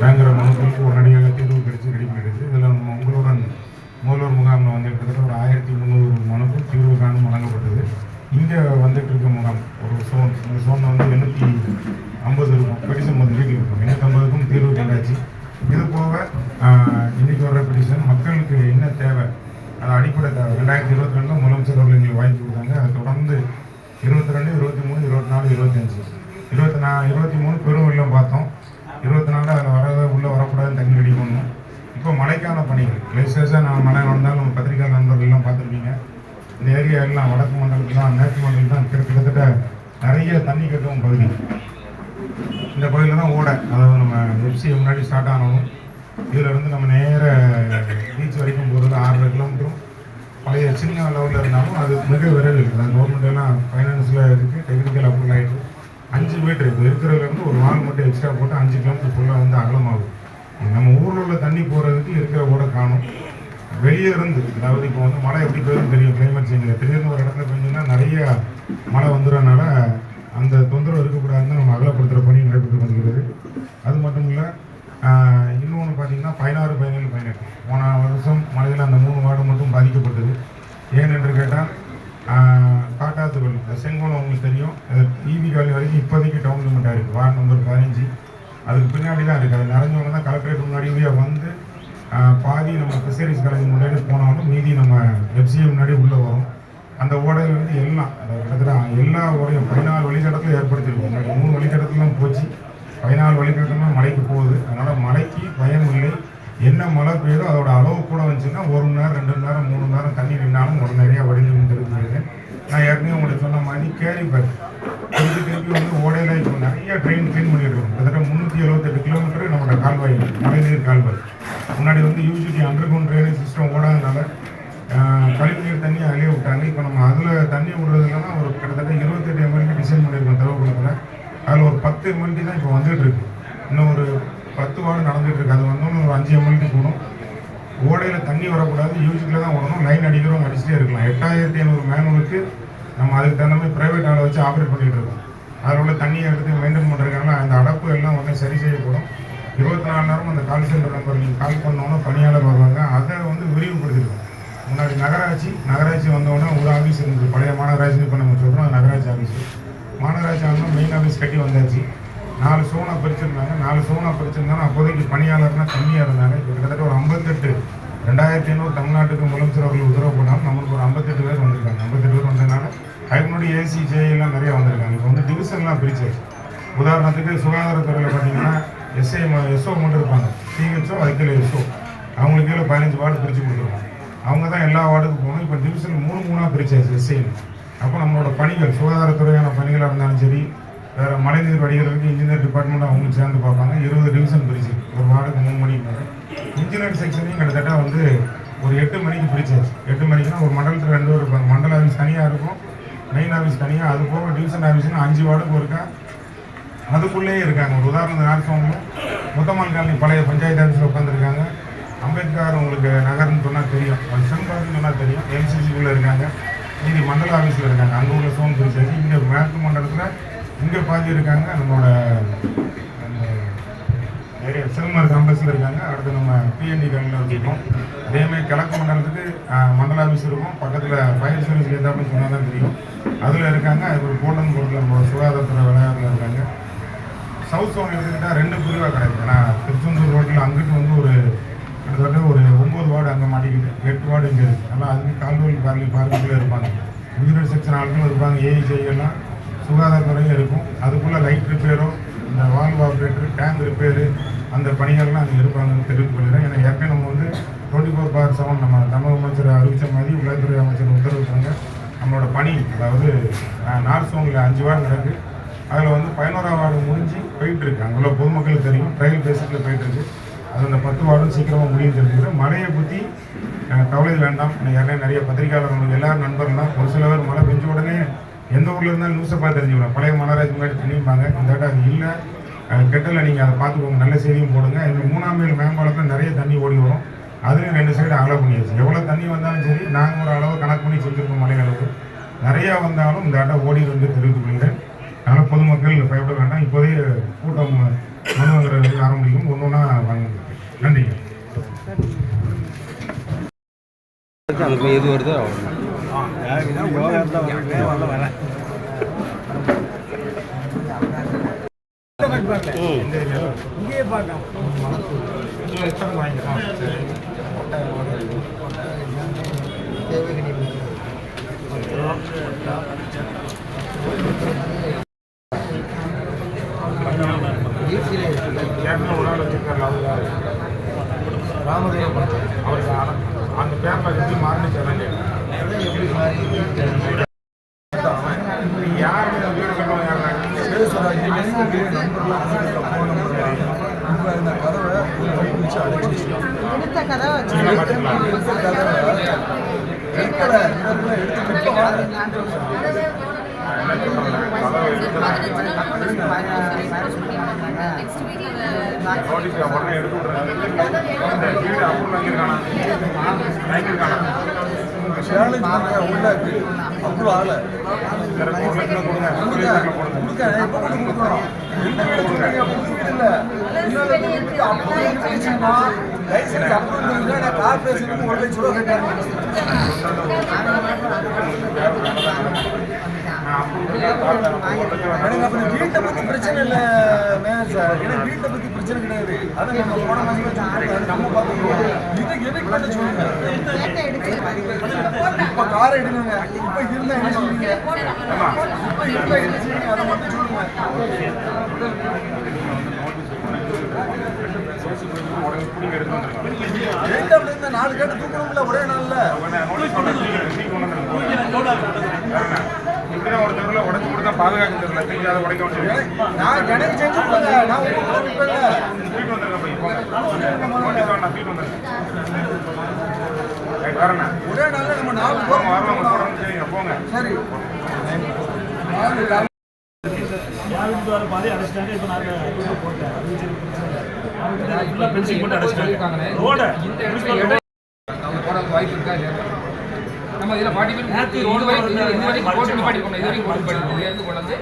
பிரச்சனைகளுக்கு உடனடியாக தீர்வு கிடைச்சி ரெடி பண்ணிடுச்சு. இதில் நம்ம உங்களுடன் முதல்வர் முகாமில் வந்து கிட்டத்தட்ட ஒரு ஆயிரத்தி முந்நூறு மனுக்கும் தீர்வு காணும் வழங்கப்பட்டது. இங்கே வந்துட்டு இருக்க முகாம் ஒரு சோன். இந்த சோனில் வந்து எண்ணூற்றி ஐம்பது இருக்கும். பெடிஷன் வந்து வீட்டில் இருக்கும் எண்ணூற்றம்பதுக்கும் தீர்வு கண்டாச்சு. இது போக ஆஹ், இன்னைக்கு பெடிஷன் மக்களுக்கு என்ன தேவை? அது அடிப்படை தேவை. ரெண்டாயிரத்தி இருபத்தி ரெண்டில் முதலமைச்சர் அவர்கள் எங்களுக்கு வாங்கி கொடுத்தாங்க. அதை தொடர்ந்து இருபத்தி ரெண்டு இருபத்தி மூணு இருபத்தி நாலு இருபத்தஞ்சு இருபத்தி நா இருபத்தி மூணு பெரும் வெள்ளம் பார்த்தோம் இருபத்தி நாலு அதில் வர உள்ளே வரக்கூடாதுன்னு தண்ணி ரெடி பண்ணணும் இப்போ விசேஷம் நான் மழை வந்தாலும் நம்ம பத்திரிகை நண்பர்கள் பார்த்துருப்பீங்க. இந்த ஏரியா எல்லாம் வடக்கு மண்டலத்தில் தான் மேற்கு மண்டலம் தான் கிட்டத்தட்ட நிறைய தண்ணி கட்டும் பகுதி. இந்த பகுதியில் தான் ஓடை. அதாவது நம்ம எஃப்சி முன்னாடி ஸ்டார்ட் ஆனாலும் இதில் இருந்து நம்ம நேர பீச் வரைக்கும் போகிறது ஆறரை கிலோமீட்டரும் பழைய சின்ன லெவலில் இருந்தாலும் அது மிக விரைவில் இருக்குது அது கவர்மெண்ட் எல்லாம் ஃபைனான்ஸில் இருக்குது டெக்னிக்கல் அப்ரூவல் ஆகிட்டு அஞ்சு மீட்டர் இப்போ இருக்கிறதுலேருந்து ஒரு நாள் மட்டும் எக்ஸ்ட்ரா போட்டு அஞ்சு கிலோமீட்டர் ஃபுல்லாக வந்து அகலமாகும். நம்ம ஊரில் உள்ள தண்ணி போகிறதுக்கு இருக்கிற ஓட காணும். வெளியே இருந்து அதாவது இப்போ வந்து மழை எப்படி பெய்யும் தெரியும். கிளைமேட் சேஞ்சில் திடீர்னு ஒரு இடத்துல பெஞ்சதுன்னா நிறைய மழை வந்துடுறதுனால அந்த தொந்தரவு இருக்கக்கூடாதுன்னு நம்ம அகலப்படுத்துகிற பணி நடைபெற்று வந்துக்கிறது அது மட்டும் இல்லை இன்னொன்று பார்த்தீங்கன்னா பதினாறு பதினேழு பதினெட்டு. போன வருஷம் மழையில் அந்த மூணு வார்டு மட்டும் பாதிக்கப்பட்டது. ஏன் என்று கேட்டால் காட்டாத்துகள் செங்கோலம் உங்களுக்கு தெரியும். ஈவி காலி வரைக்கும் இப்போதைக்கு டவுன் லிமிட்டாக இருக்குது வார்டு நம்பர் பதினஞ்சு. அதுக்கு பின்னாடி தான் இருக்குது அது நிறைஞ்சவங்க தான் கலெக்டரேட் முன்னாடி உள்ளே வந்து பாதி நம்ம ஃபிஷரிஸ் காலேஜ் முன்னாடி போனாலும் மீதி நம்ம எஃப்சிஏ முன்னாடி உள்ளே வரும். அந்த ஓடையில் வந்து எல்லாம் அதாவது கிட்டத்தட்ட எல்லா ஓடையும் பதினாலு வழித்தடத்தில் ஏற்படுத்தியிருக்கோம் முன்னாடி மூணு வழித்தடத்துலாம் போச்சு பதினாலு வழித்தடத்துலாம் மழைக்கு போகுது அதனால் மழைக்கு பயம் இல்லை என்ன மழை பெய்யுதோ அதோட அளவு கூட வந்துச்சுன்னா ஒரு மணி நேரம் ரெண்டு மணி நேரம் மூணு மணி நேரம் தண்ணி நின்னாலும் ஒரு நிறைய வடிந்து தெரிஞ்சுக்கிறேன் நான் ஏற்கனவே உங்களுக்கு சொன்ன மாதிரி கேரி பேக் திருப்பி திருப்பி வந்து ஓடையில் இப்போ நிறைய ட்ரெயின் க்ளீன் பண்ணியிருக்கோம் கிட்டத்தட்ட முந்நூற்றி எழுபத்தெட்டு கிலோமீட்டர் நம்மளோட கால்வாய் மழைநீர் கால்வாய் முன்னாடி வந்து U G D underground drainage system ஓடாதனால கழிவுநீர் தண்ணி அழிய விட்டாங்க இப்போ நம்ம அதில் தண்ணி விடுறதுலன்னா ஒரு கிட்டத்தட்ட இருபத்தெட்டு எம்எல்டி டிசைன் பண்ணியிருக்கோம் திரவகுளத்தில் அதில் ஒரு பத்து எம்எல்டி தான் இப்போ வந்துகிட்டு இருக்கு இன்னும் ஒரு பத்து வார்டு நடந்துகிட்டு இருக்கு அது வந்தோன்னு ஒரு அஞ்சு எம்எல்டி போகணும் ஓடையில் தண்ணி வரக்கூடாது யூஜிக்கில் தான் ஓடணும் லைன் அடிக்கிறவங்க அடிச்சுட்டே இருக்கலாம் எட்டாயிரத்தி ஐநூறு மேனுவலுக்கு நம்ம அதுக்கு தகுந்த மாதிரி ப்ரைவேட் ஆளை வச்சு ஆப்ரேட் பண்ணிகிட்டு இருக்கோம். அதில் உள்ள தண்ணியை எடுத்து மெயின்டைன் பண்ணுறதுனால அந்த அடப்பு எல்லாம் உடனே சரி செய்யப்படும். இருபத்தி நாலு நேரம் அந்த கால் சென்டர் நம்பர் நீங்கள் கால் பண்ணோன்னா பணியாளர் வருவாங்க. அதை வந்து விரிவுபடுத்திருக்கோம் முன்னாடி நகராட்சி நகராட்சி வந்தோடனே ஒரு ஆஃபீஸ் இருந்தது. பழைய மாநகராட்சி இப்போ நம்ம சொல்கிறோம் அது நகராட்சி ஆஃபீஸ் மாநகராட்சி ஆகணும் மெயின் ஆஃபீஸ் கட்டி வந்தாச்சு. நாலு சோனா பிரிச்சிருந்தாங்க. நாலு சோனா பிரிச்சிருந்தாலும் அப்போதைக்கு பணியாளர்னா கம்மியாக இருந்தாங்க. இப்போ கிட்டத்தட்ட ஒரு ஐம்பத்தெட்டு ரெண்டாயிரத்தி ஐநூறு தமிழ்நாட்டுக்கு முதலமைச்சர் அவர்கள் உத்தரவு போட்டாலும் நம்மளுக்கு ஒரு ஐம்பத்தெட்டு பேர் வந்திருக்காங்க. ஐம்பத்தெட்டு பேர் வந்து அதுக்கு முன்னாடி ஏசி எல்லாம் நிறையா வந்திருக்காங்க. இப்போ வந்து டிவிஷன்லாம் பிரிச்சாச்சு உதாரணத்துக்கு சுகாதாரத்துறையில் பார்த்தீங்கன்னா எஸ்ஐ எஸ்ஓ மட்டும் இருப்பாங்க. சிஹெச்ஓ அதுக்கு எஸ்ஓ அவங்களுக்கு கீழே பதினஞ்சு வார்டு பிரித்து கொடுத்துருவாங்க அவங்க தான் எல்லா வார்டுக்கும் போகணும். இப்போ டிவிஷன் மூணு மூணாக பிரிச்சாச்சு எஸ்ஐ அப்போ நம்மளோட பணிகள் சுகாதாரத்துறையான பணிகளாக இருந்தாலும் சரி வேறு மழைநீர் வடிகிறதுக்கு இன்ஜினியர் டிபார்ட்மெண்ட் அவங்க சேர்ந்து பார்ப்பாங்க. இருபது டிவிஷன் பிரிச்சு. ஒரு வார்டுக்கு மூணு மணிக்கு மேலே. இன்ஜினியர் செக்ஷனையும் கிட்டத்தட்ட வந்து ஒரு எட்டு மணிக்கு பிரிச்சாச்சு. எட்டு மணிக்குனா ஒரு மண்டலத்தில் ரெண்டு பேர் இருப்பாங்க. மண்டலம் தனியாக இருக்கும். மெயின் ஆஃபீஸ் தனியாக அது போக டிவிஷன் ஆஃபீஸ்னு அஞ்சு வார்டுக்கு இருக்கா? அதுக்குள்ளேயே இருக்காங்க. ஒரு உதாரணம் நார்சவங்க முத்தமால் காலனி பழைய பஞ்சாயத்து ஆஃபீஸில் உட்காந்துருக்காங்க அம்பேத்கர் உங்களுக்கு நகர்னு சொன்னால் தெரியும். செம்பார்னு சொன்னால் தெரியும். எல்சிசிக்குள்ளே இருக்காங்க. மீதி மண்டல ஆஃபீஸில் இருக்காங்க. அங்கே உள்ள சோன் பிரிச்சாச்சு இங்கே மேற்கு மண்டலத்தில் இங்கே பாதி இருக்காங்க. நம்மளோட நிறைய சிறுமர் காம்ப்ளெக்ஸில் இருக்காங்க. அடுத்து நம்ம பிஎன்டி கல்லில் வச்சுருக்கோம். அதேமாதிரி கிழக்கு மண்டலத்துக்கு மண்டல ஆஃபீஸ் இருக்கும் பக்கத்தில் ஃபயர் சர்வீஸ் ஏதாப்புன்னு சொன்னால் தான் தெரியும். அதில் இருக்காங்க. அது ஒரு போட்டன் போர்ட்டில் நம்மளோட சுகாதாரத்துறை விளையாட்டில் இருக்காங்க. சவுத் சோன் எடுத்துக்கிட்டால் ரெண்டு பிரிவாக கிடைக்கும். ஏன்னா திருச்செந்தூர் ரோட்டில் அங்கிட்டு வந்து ஒரு கிட்டத்தட்ட ஒரு ஒம்பது வார்டு அங்கே மாட்டிக்கிட்டு எட்டு வார்டு இங்கே இருக்குது அதனால் அதுக்கு கால்வெல் பார்லி பார்க்கில் இருப்பாங்க. இன்ஜினியர் செக்ஷன் ஆட்களும் இருப்பாங்க. ஏஐசிஐலாம் சுகாதாரத்துறையும் இருக்கும். அதுக்குள்ளே லைட் ரிப்பேரோ இந்த வால்வ் ஆப்ரேட்டர் டேங்க் ரிப்பேரு அந்த பணிகள்லாம் அங்கே இருப்பாங்கன்னு தெரிவித்துக் கொள்கிறேன் ஏன்னா ஏற்கனவே நம்ம வந்து டுவெண்ட்டி ஃபோர் பார் செவன் நம்ம தமிழக அமைச்சர் அறிவித்த மாதிரி உலகத்துறை அமைச்சர் உத்தரவிட்டாங்க நம்மளோட பணி அதாவது நார்த் சோனில் அஞ்சு வார்டு நடக்கு. அதில் வந்து பதினோரா வார்டு முடிஞ்சு போயிட்டு இருக்கு அங்குள்ள பொதுமக்களுக்கு தெரியும். ட்ரையல் பேசிக்கில் போயிட்டுருக்கு. அது அந்த பத்து வார்டும் சீக்கிரமாக முடியும் தெரிஞ்சுக்கிறேன் மழையை பற்றி எனக்கு கவலை வேண்டாம். இன்னைக்கு நிறைய பத்திரிகையாளர்கள் எல்லாரும் நண்பர்கள் தான் ஒரு சில பேர் மழை பெஞ்ச உடனே எந்த ஊரில் இருந்தாலும் நியூஸை பார்த்து தெரிஞ்சுக்கிறோம். பழைய மலராஜ் முன்னாடி தெரியும்பாங்க இந்த அது இல்லை. கெட்டலை நீங்கள் அதை பார்த்துக்கோங்க. நல்ல செய்தியும் போடுங்க. எங்கள் மூணாம் மேல் மேம்பாலத்தில் நிறைய தண்ணி ஓடி வரும். அதுலேயும் ரெண்டு சைடு அகலை பண்ணியாச்சு. எவ்வளோ தண்ணி வந்தாலும் சரி நாங்கள் ஒரு அளவு கணக்கு பண்ணி செஞ்சுருக்கோம் மலை அளவுக்கு நிறையா வந்தாலும் இந்த இடம் ஓடி வந்து தெரிவித்துக் கொள்கிறேன். அதனால் பொதுமக்கள் பயப்பட வேண்டாம். இப்போதைய கூட்டம் மனு ஆரம்பிக்கும். ஒன்று ஒன்றா வாங்க நன்றி. எது வருதோ அவ்வளோ வச்சிருக்காரு அவர் யாரு? ராமதேவன் அவருக்கு அந்த பேப்பர் எப்படி மாறினுச்சு அதான் கேட்குறேன். நீ யாரு இந்த வீடு கட்டணும் யாருன்னா எடுத்த கதவை வச்சு நீங்க பார்த்துக்கலாம் நோட்டீஸ் உடனே எடுத்து விட்றாங்க இந்த வீடு அப்புறம் வாங்கியிருக்கானா வாங்கியிருக்கானா அவ்வளோ ஆள சரி ஒரு லட்சம் கொடுங்க கொடுங்க அப்போ ஒரு லட்சம் ரூபா எனக்கு வீட்டை பத்தி பிரச்சனை இல்லை மேம் சார் எனக்கு வீட்டை பற்றி பிரச்சனை கிடையாது அதை நம்ம போன நம்ம இதை எதுக்கு பண்ண சொல்லுங்க இப்ப காரை எடுங்க இப்போ இருந்தா என்ன சொல்றீங்க இப்ப இருந்தா என்ன சொல்லுங்க அதை மட்டும் சொல்லுங்க உடனே பிடிங்க எடுத்து வந்துருங்க வீட்டை அப்படி இருந்தா நாலு கேட்டு தூக்கணும்ல ஒரே நாள்ல. உடச்சு கொடுத்தா பாதுகாக்க தெரியல திரும்பி அதை உடைக்க வச்சு நான் எனக்கு செஞ்சு கொடுங்க நான் உங்களுக்கு நோட்டீஸ் வேண்டாம் வீட்டு வரேண்ணா ஒரே நாள்ல நம்ம நாலு சரிங்க போங்க. சரி. பாதி அடைச்சிட்டாங்க இப்போ நாங்கள் போட்டேன் இல்லை ஃபுல்லாக பென்சில் போட்டு அடைச்சிட்டாங்க. ரோட அவங்க போறதுக்கு வாய்ப்பு இருக்கா இல்லையா நம்ம இதில் நேத்து இது வரைக்கும் போட்டு மறைச்சிடும். நிப்பாட்டிருக்கோம் இது வரைக்கும் போட்டு நிப்பாட்டிருக்கோம் எடுத்து கொண்டு வந்து